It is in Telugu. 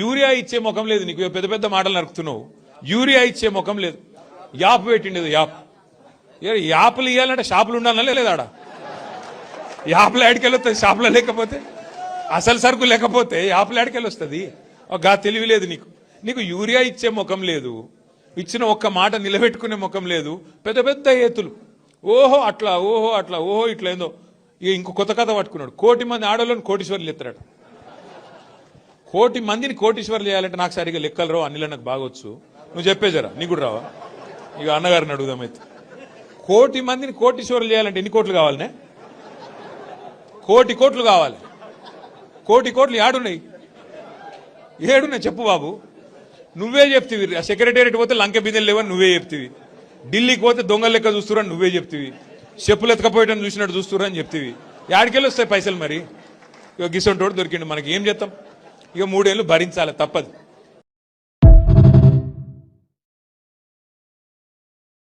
యూరియా ఇచ్చే ముఖం లేదు నీకు. పెద్ద పెద్ద మాటలు నరుకుతున్నావు. యూరియా ఇచ్చే ముఖం లేదు. యాప్ పెట్టిండేది యాప్. యాప్లు ఇవ్వాలంటే షాపులు ఉండాలన్నా లేదా ఆడ? యాప్లు ఆడికెళ్ళి షాపులో లేకపోతే? అసలు సరుకు లేకపోతే యాప్లు ఆడికెళ్ళి వస్తుంది గా తెలివి లేదు నీకు. నీకు యూరియా ఇచ్చే ముఖం లేదు. ఇచ్చిన ఒక్క మాట నిలబెట్టుకునే ముఖం లేదు. పెద్ద పెద్ద ఏతులు ఓహో అట్లా ఓహో అట్లా ఓహో ఇట్లా ఏందో. ఇక ఇంకో కొత్త కథ పట్టుకున్నాడు. కోటి మంది ఆడవాళ్ళని కోటీశ్వర్లు ఎత్తాడు కోటి మందిని కోటీశ్వర్లు చేయాలంటే నాకు సరిగా లెక్కలు రావు అన్నిలో నాకు బాగొచ్చు. నువ్వు చెప్పేజరా నీకు కూడా రావా? ఇక అన్నగారిని అడుగుదాం అయితే. కోటి మందిని కోటీశ్వర్లు చేయాలంటే ఎన్ని కోట్లు కావాలనే? కోటి కోట్లు కావాలి. కోటి కోట్లు ఏడున్నాయి ఏడున్నాయి చెప్పు బాబు. నువ్వే చెప్తివి సెక్రటేరియట్ పోతే లంక బిందెలు లేవని నువ్వే చెప్తివి. ఢిల్లీకి పోతే దొంగల లెక్క చూస్తురని నువ్వే చెప్తివి. చెప్పులు ఎత్తకపోయటం చూసినట్టు చూస్తురని చెప్తివి. యాడికెళ్ళి వస్తాయి పైసలు మరి? ఇక గిసంటోడు దొరికిండు మనకి ఏం చేస్తాం? ఇక మూడేళ్ళు భరించాలి తప్పదు.